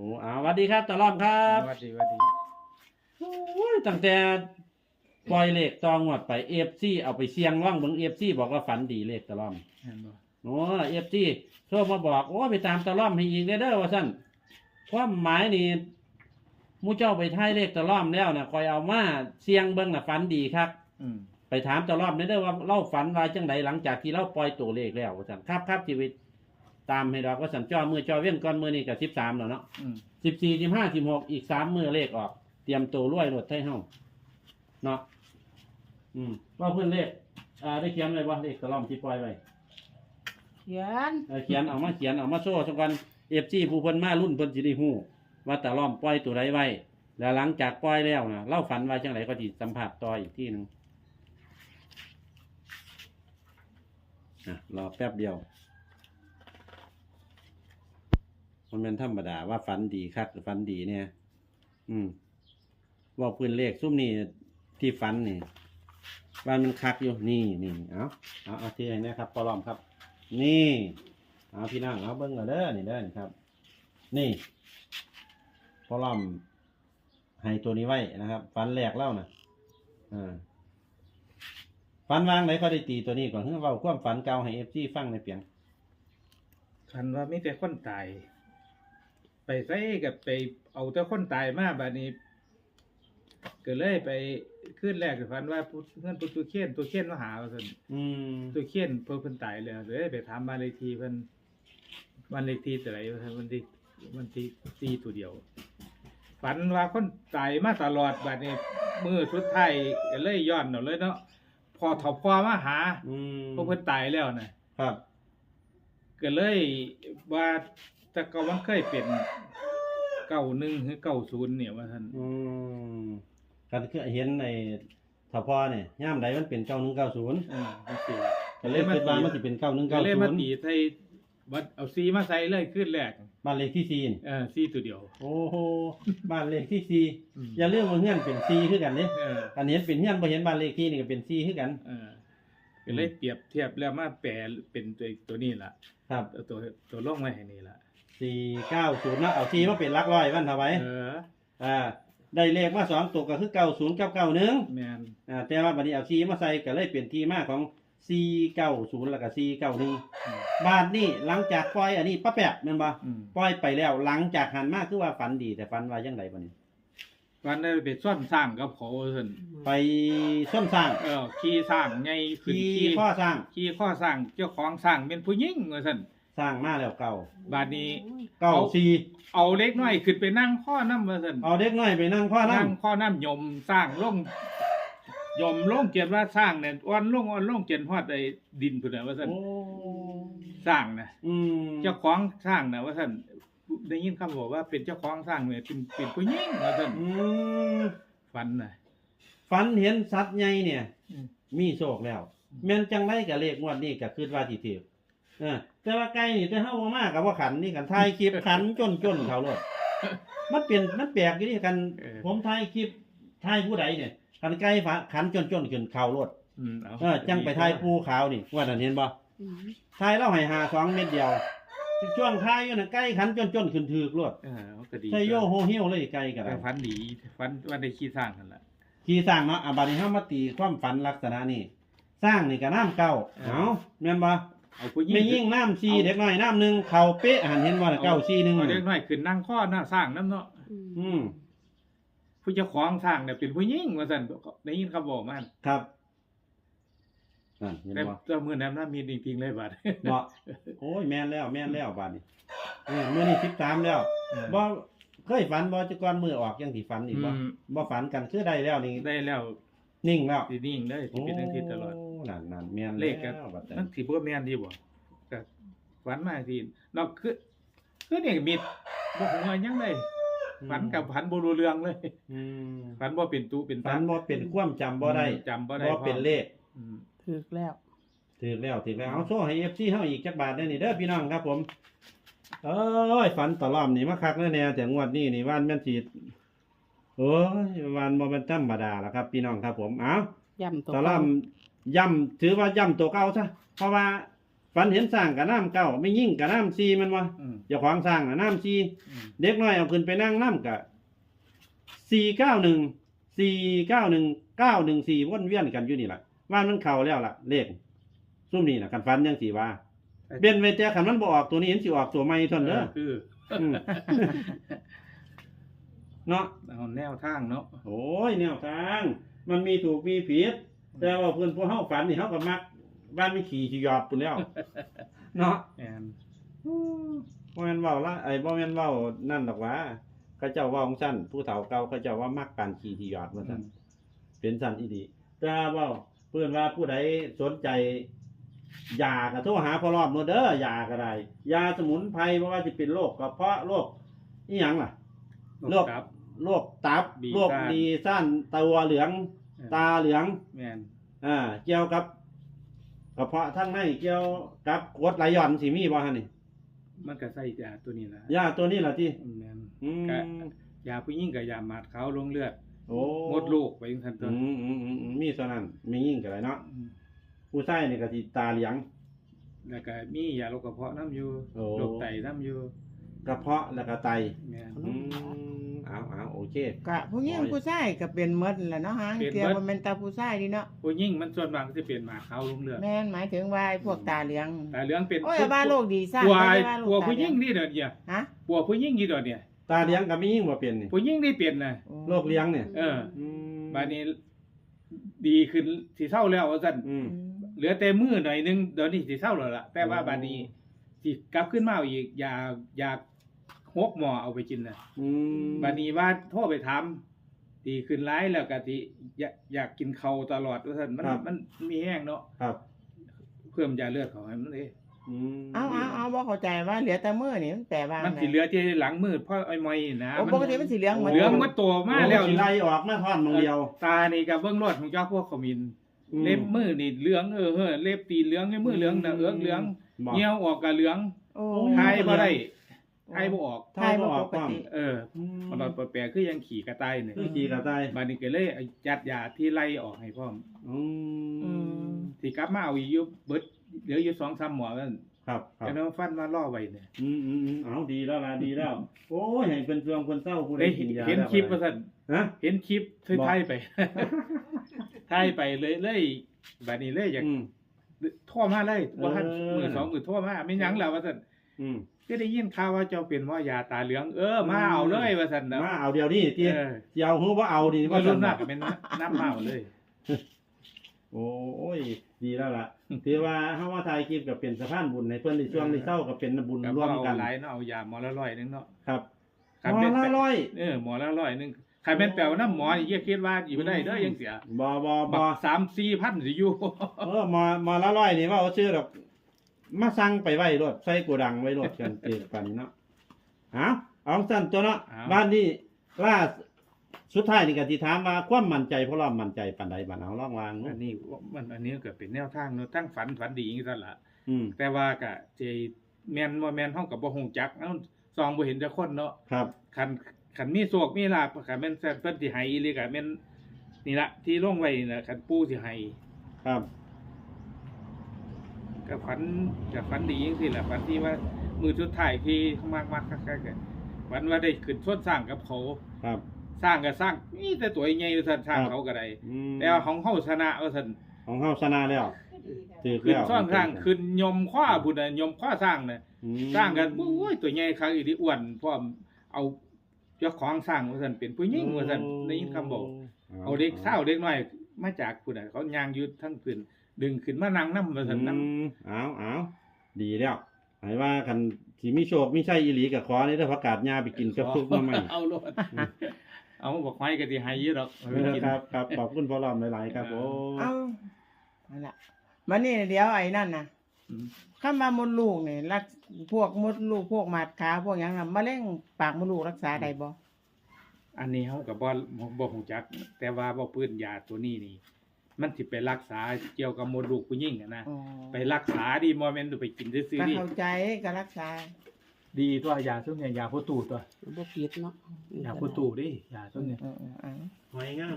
อ้อาสวัสดีครับตะล่อมครับสวัสดีสวัสดีโอ้ยตั้งแต่ปล่อยเลขตองวดไปเอฟซีเอาไปเสี่ยงร่องเบิ่งเอฟซีบอกว่าฝันดีเลขตะล่อมเห็นบ่โอ้เอฟซีโทรมาบอกโอ้ไปตามตะล่อมให้อีกเด้อเด้อว่าซั่นความหมายนี่หมูเจ้าไปท้ายเลขตะล่อมแล้วน่ะคอยเอามาเสี่ยงเบิ่งน่ะฝันดีครับอืมไปถามตะล่อมเด้อเด้อว่าเล่าฝันว่าจังไดหลังจากที่เราปล่อยตัวเลขแล้วว่าซั่นครับครับชีวิต ตามให้ดอกว่าสัญจอมือจอเว้นก่อนมือนี่กับ13แล้วเนาะอืมสิบสี่สิบห้าสิบหกอีกสามมือเลขออก เตรียมตัวรวยรถไทยเฮาเนาะอืมว่าเพื่อนเลขอ่าได้เขียนไว้ว่าเลขตะล่อมที่ปล่อยไว้เขียนเออเขียนเอามาเขียนเอามาโซ่สักวันเอฟซีผู้เพิ่นมารุ่นเพิ่นสิได้ฮู้ว่าตะล่อมปล่อยตัวใดไว้แล้วหลังจากปล่อยแล้วนะเล่าฝันว่าจังไดก็สิสัมผัสต่ออีกที่หนึงอะรอแป๊บเดียว มันเป็นธรรมดาว่าฝันดีคักฝันดีเนี่ย อืมว่าพื้นเลขซุ่มนี่ที่ฝันนี่ว่ามันคักอยู่นี่นี่เอาเอาเอาที่ไหนนะครับปลอมครับ นี่เอาพี่น้องเอาเบิ้งเอาเด้อนี่เด้อนี่ครับ นี่ปลอมให้ตัวนี้ไว้นะครับฝันแรกเล่านะอ่าฝันวางไหนเขาได้ตีตัวนี้ก่อนเพื่อเว่าความฝันเก่าให้เอฟซีฟังในเปียงคันว่ามีแต่คนตาย ไปใส่กับไปเอาแต่คนตายมาบัดนี้ก็เลยไปขึ้นแรกก็ฝันว่าผู้เพื่อนผู้ตัวเขียนตัวเขียนมาหาว่าซั่นอืมตัวเขียนเพิ่นเพิ่นตายแล้วเลยไปถามบ้านเลขที่เพิ่นบ้านเลขที่เท่าไหร่ว่าซั่นมันที่มันที่ที่ตัวเดียว ฝันว่าคนตายมาตลอดบัดนี้มือสุดท้ายก็เลยย้อนเอาเลยเนาะพอถอพอมาหาอืมเพราะเพิ่นตายแล้วน่ะ ครับ ก็เลยว่าแต่ก็มันเคยเป็นเก้าหนึ่งหรือเก้าศูนย์เนี่ยว่าท่านอืมกันคือเห็นในถ้าพอเนี่ยย่ามใดมันเป็นเก้าหนึ่งเก้าศูนย์อ่าจังซี่ก็เลยคิดว่ามันจะเป็นเก้าหนึ่งก็เก้าเลยศูมานย์ตีไทยบัดเอาซีมาใส่เลยขึ้นแรกบ้านเลขที่สี่นี่เออซีตัวเดียว โอ้โหบ้านเลขที่สี่อืม อย่าเรื่องว่าเงื่อนเป็นสี่คือกันเนี่ยเอออันนี้เป็นเงื่อนพอเห็นบ้านเลขที่นี่ก็เป็นสี่คือกัน เออ ก็เลยเปรียบเทียบแล้วมาแปลเป็นตัวตัวนี้ล่ะครับเอาตัวตัวล่องไว้ให้นี่ล่ะสี่เก้าศูนย์นะเอาสี่มาเป็นหลักร้อยวันเท่าไหร่เอออ่าได้เลขมาสองตัวก็คือเก้าศูนย์กับเก้าหนึ่งแมนอ่าแต่ว่าบัดนี้เอาสี่มาใส่ก็เลยเปลี่ยนที่มาของสี่เก้าศูนย์แล้วก็สี่เก้าหนึ่งอืมบาทนี่หลังจากปล่อยอันนี้ป้าแปะแม่นบ่อืมปล่อยไปแล้วหลังจากหันมาคือว่าฝันดีแต่ฝันว่าจังไดบัดนี้ วันได้ไปซ่อนสร้างกับเขาท่านไปส้นสร้างเออขี่สร้างไงขึ้นขี่ข้อสร้างขี่ข้อสร้างเจ้าของสร้างเป็นผู้หญิงว่าท่านสร้างมาแล้วเก่าบาดนี้ เก่าเอาซีเอาเล็กน้อยขึ้นไปนั่งข้อน้ำมาสันเอาเด็กน้อยไปนั่งพ่อนั่นั่งงข้อน้ำยมสร้างล่งยมล่งเกียนว่าสร้างเนี่ยอ้อนล่งอ้อนล่งเกียนฮอดไอ้ดินพุ่นน่ะว่าสันโอ้สร้างนะอืมเจ้าของสร้างนะว่าสัน ได้ยินคำบอกว่าเป็นเจ้าของสร้างเนี่ยเป็นเป็นผู้หญิงว่าสันอืมฝันนะฝันเห็นสัตว์ใหญ่เนี่ย อืม มีโชคแล้ว แม่นจังไรกับเลขงวดนี้ก็คิดว่าสิถือเออแต่ว่าไก่นี่แต่เฮาบ่มากับว่าขันนี่กันถ่ายคลิปขันจนจนเขาโลดมันเปลี่ยนมันแปลกอยู่นี่กันผมถ่ายคลิปถ่ายผู้ใดเนี่ยคันไก่ฝาขันจนจนขึ้นเขาโลดอืมเอาเออจังไปถ่ายภูขาวนี่ว่านั่นเห็นบ่อืมถ่ายเล่าให้หาสองเม็ดเดียว ช่วงถ่ายอยู่น่ะไก่ขันจนจนขึ้นถือกโลดเออเอาก็ดีใช่โยโฮเฮียวเลยไก่ก็แต่ได้ฝันดีฝันว่าได้ขี่สร้างกันละขี่สร้างเนาะอะบัดนี้เฮามาตีความฝันลักษณะนี้สร้างนี่ก็น้ำเก่าเอ้าแม่นบ่เอาผู้หญิงไม่ยิ่งน้ำซีเด็กน้อยน้ำหนึ่งเข่าเป๊ะหันเห็นว่าเก้าซีหนึ่งเอาเล็กน้อยขึ้นนั่งข้อหน้าสร้างน้ำเนาะอืมผู้เจ้าของสร้างเนี่ยเป็นผู้หญิงว่าสันได้ยินคำบอกมัน ครับ นั่นเห็นแต่บ่เจ้ามือน้ำน้ามีจริงๆเลยบัดบ่โอ้ยแม่นแล้วแม่นแล้วบาดนี้เออมื้อนี้สิบสามแล้วบ่เคยฝันบ่จะก่อนมือออกยังสิฝันอีกบ่อืมบ่ฝันกันคือได้แล้วนี่ได้แล้วนิ่งแล้วสินิ่งเลยสิเป็นทั้งทิศตลอด โนั่นนั่นแม่นเลขก็ แล้วบัดนี้นั่นสิบ่แม่นดีบ่ก็ฝันมาทีนอกคือคือเนี่ยมีบ่ฮู้ว่าหยังได้ฝันกับฝันบ่รู้เรื่องเลยอืมฝันบ่เป็นตูเป็นฝัตานบ่เป็นความจำบ่ได้จำบ่ได้บ่เป็นเลข อืม ถึกแล้วถึกแล้วถึกแล้วเอาโซ่ให้ FC เฮาอีกจักบาทได้นี่เด้อพี่น้องครับผม เอ้ยฝันตะล่อมนี่มาคักแน่ๆแต่งวดนี้นี่ว่านแม่นสิโอ้ยวันบ่แม่นธรรมดาล่ะครับ พี่น้องครับผมเอ้าย่ำตัวตะล่อมย่ำถือว่าย่ำตัวเก่าซะเพราะว่าฝันเห็นสร้างกับน้ำเก้าไม่ยิ่งกับน้ำซีมันวะอืมเจ้าของสร้างน่ะน้ำซีอืมเด็กน้อยเอาขึ้นไปนั่งน้ำกับสี่เก้าหนึ่งสี่เก้าหนึ่งเก้าหนึ่งสี่วนเวียนกันอยู่นี่แหละ ว่ามันเข่าแล้วล่ะ เลขซุ่มนี่นะกันฟันยังสี่ว่าเบียนเวทีขันมันบออกตัวนี้เห็นสิออกตัวไม่ทนเด้อคืออืมเนาะเอาแนวทางเนาะโอ้ยแนวทาง มันมีถูกมีผิดแต่ว่าเพื่อนพวกเฮาฝันนี่เฮาก็มัก บ้านมีขี่ขี่หยอบปุ่นแล้ว เนาะแอนบ่แม่นเว้าละไอ้บ่แม่นเว้านั่นดอกว่าเขาเจ้าเว้าของซั่นผู้เฒ่าเก่าเขาเจ้าว่ามักการขี่ขี่หยอดว่าซั่นเป็นซั่นอีดีแต่ว่าเว้า เพื่อนว่าผู้ใดสนใจยาก็โทรหาพ่อรอบโนเด้อยาก็ได้ยาสมุนไพรบ่ว่าสิเป็นโรคกระเพาะโรคอีหยังล่ะโลกครับ โรคตับบีโรคซ่าน ดีซ่านตัวเหลือง ตาเหลืองแมนอ่าเกี่ยวกับกระเพาะทั้งในเกี่ยวกับกรดไหลย้อนสิมีบ่ฮะนี่มันก็ใส่ยาตัวนี้ละยาตัวนี้ล่ะที่แมนอืมก็ยาผู้หญิงกับยาหมาดขาวลงเลือด โอ้มดลูกไปทันตัวอืมอืมอืมอืมมีเท่านั้นมียิ่งกันเลยเนาะอืมผู้ชายนี่ก็สิตาเหลืองแล้วก็มียาโรคกระเพาะน้ำอยู่โอ้ โรคไตน้ำอยู่กระเพาะแล้วก็ไตแมนอืมเอาเอาโอเค กะผู้หญิงผู้ชายก็เป็นหมดแหละเนาะฮะเกี่ยวกับเป็นตาผู้ชายดีเนาะผู้หญิงมันส่วนมากจะเป็นหมาขาวลงเลือดแม่นหมายถึงว่าไอ้พวกตาเหลือง แต่เหลืองเป็นโอ้ยบ้าโลกดีซ่าปัวไม่ได้ว่าโลกปัวตาผู้หเหลืญิองงนี่เดี๋ยวเนี่ยฮะปัวผู้หญิงนี่เดี๋ยวเนี่ย ตาเหลืองกับมียิ่งบ่เป็นนี่ผู้หญิงนี่เปลี่ยนนะโอ้โรคเลี้ยงเนี่ยเอออืมบาดนี้ดีขึ้นสิเศร้าแล้วว่าซั่นอืมอืม เหลือแต่มือหน่อยนึงเดี๋ยวนี้สิเศร้าแล้วล่ะ แต่ว่าโอ้บาดนี้สิกลับขึ้นมาเอาอีกอยากอยากหกหมอเอาไปกินน่ะอืมบาดนี้ว่าโทรไปถามดีขึ้นร้ายแล้วก็สิอยากอยากกินเขาวตลอดว่าซั่นมันมันมีแห้งเนาะครับ เพิ่มยาเลือดเขาให้มันเด้ อืมเอาเอาเอาบ่เข้าใจว่าเหลือแต่มือนี่มันแปลว่ามันสิเหลือที่หลังมือเพราะไอ้มอยนะโอ้ปกติมันสิเหลืองหมดเหลืองมันตัวมาแล้วโอ้สิไล่ออกมาท่อนมึงเดียว ตานี่ก็เบิ่งรอดของเจ้าพวกขมิน เล็บมือนี่เหลืองเออเฮ้อเล็บตีนเหลืองไอ้มือเหลืองน่ะเอือกเหลืองบอกเหี่ยวออกก็เหลืองโอ้โอ้ทายบ่ได้ทายบ่ออกทายบ่ปกติเออมันหลอดแปลกๆคือยังขี่กระต่ายนี่คือขี่กระต่ายบัดนี้ก็เลยจัดยาที่ไล่ออกให้พร้อมอือืมมสิกลับมาเอาอีกอยู่เบิด เหลืออยู่2-3หมอนั่นครับครับแต่ว่าฟันมาล่อไว้เนี่ยอืมอืมอืมเอาดีแล้วล่ะดีแล้ว โอ้ยให้เป็นเฟืองคนเศร้าผู้ใดได้กินยาเห็นแล้วคลิปก็ว่าได้ซั่นฮะ เห็นคลิปเธอบอก ไทยไป ไทยไปเลยเลยบัดนี้เลยอยากอืม โทรมาเลยว่าท่านเออ มือสองมือโทรมาไม่ยั้งแล้วว่าซั่นอืม ก็ได้ยินข่าวว่าเจ้าเป็นหมอยาตาเหลือง เออมาเอาเลยว่าซั่นนะมาเอาเดียวนี่ที่เออเจียวหูว่าเอาดีว่าว่ารุ่สั่นนมากก็เป็นน้ำเมาเลย โอ้ย ดีแล้วล่ะ ถือว่าเฮาว่าถ่ายคลิปกับเป็นสะพานบุญในเพิ่นในช่วงที่เศร้ากับเป็นบุญกับร่วมเอากันหลายเนาะเอายาหมอละร้อยหนึงเนาะครับคันหมอเป็นละร้อยเออหมอละร้อยหนึงใครเป็นแปลว่าน้ำหมอนี่อย่าคิดว่าอยู่ได้เด้อยังเสียบ่บ่บ่บักสามสี่พันสิอยู่เออหมอหมอละร้อยนี่ว่าเอาชื่อดอกมาสั่งไปไว้รถใส่โกดังไว้รถกันเกิดปันเนาะเอาเอาสั้นตัวเนาะเอาบ้านนี้ล่า สุดท้ายนี่ก็สิถามว่าความมั่นใจเพราะเรามั่นใจปานใดบัดเอาลองวางอันนี้มันอันนี้ก็เป็นแนวทางเนาะทั้งฝันฝันดีอย่างนี้ซั่นล่ะอืมแต่ว่าก็เจแม่นบ่แม่นเฮาก็บ่ฮู้จักเอ้าซองบ่เห็นจักคนเนาะครับ คันคันมีโศกมีลาภคันแม่นแซ่บเพิ่นสิให้อีหลีก็แม่นนี่ละที่ลงไว้นี่ล่ะคันปู่สิให้ครับ ก็ฝันก็ฝันดีจังซี่แหละฝันที่ว่ามือสุดท้ายที่มากๆคักๆก็ฝันว่าได้ขึ้นชนสร้างกับเขา ครับ สร้างก็สร้างนี่แต่ตัวใหญ่ว่าซั่นสร้างครับเขาก็ได้อืมแต่ว่าของเฮาชนะว่าซั่นของเฮาชนะแล้วถือขึ้นแล้วซ่อนสร้างขึ้นยมคว้าพุ่นน่ะยมคว้าสร้างน่ะอืมสร้างกันโอ้ยตัวใหญ่คักอีที่อ้วนพร้อมเอาเจ้าของสร้างว่าซั่นเป็นผู้หญิงว่าซั่นได้ยินคำบอก เอาเด็กเศร้าเด็กน้อยมาจากผู้ใดเขาย่างอยืดทั้งพื้นดึงขึ้นมานั่งนำว่าซั่นนำอืมเอาเอาดีแล้วให้ว่าคันสิมีโชคมีชัยอีหลีก็ขอนี่เด้อผักกาดหญ้าไปกินกับซุปมาใหม่ เอาโลด เอาบอกไว้ก็สิให้อยู่ดอกเอาเอไปอกินครับครับขอบคุณพ่อรอมหลายๆครับโอ้เอานั่นล่ะมันนี่เดี๋ยวไอ้นั่นน่ะอืมข้ามามดลูกนี่รักพวกมดลูกพวกหมาดขาพวกหยังน่ะมะเร็งปากมดลูกรักษาได้บ่อันนี้เฮาก็บ่บ่ฮู้จัก แต่ว่าบ่ปื้นยาตัวนี้นี่ มันสิไปรักษาเกี่ยวกับมดลูกผู้หญิงอะนะอ๋อไปรักษาดีบ่แม่นไปกินซื่อก็ๆดิเข้าใจก็รักษา ดีตัวยาซุเนี่ยยาผู้ตู่ตัวบ่ผิดเนาะยาผู้ตู่ดิยาซุเนี่ย เออๆๆหอยงาม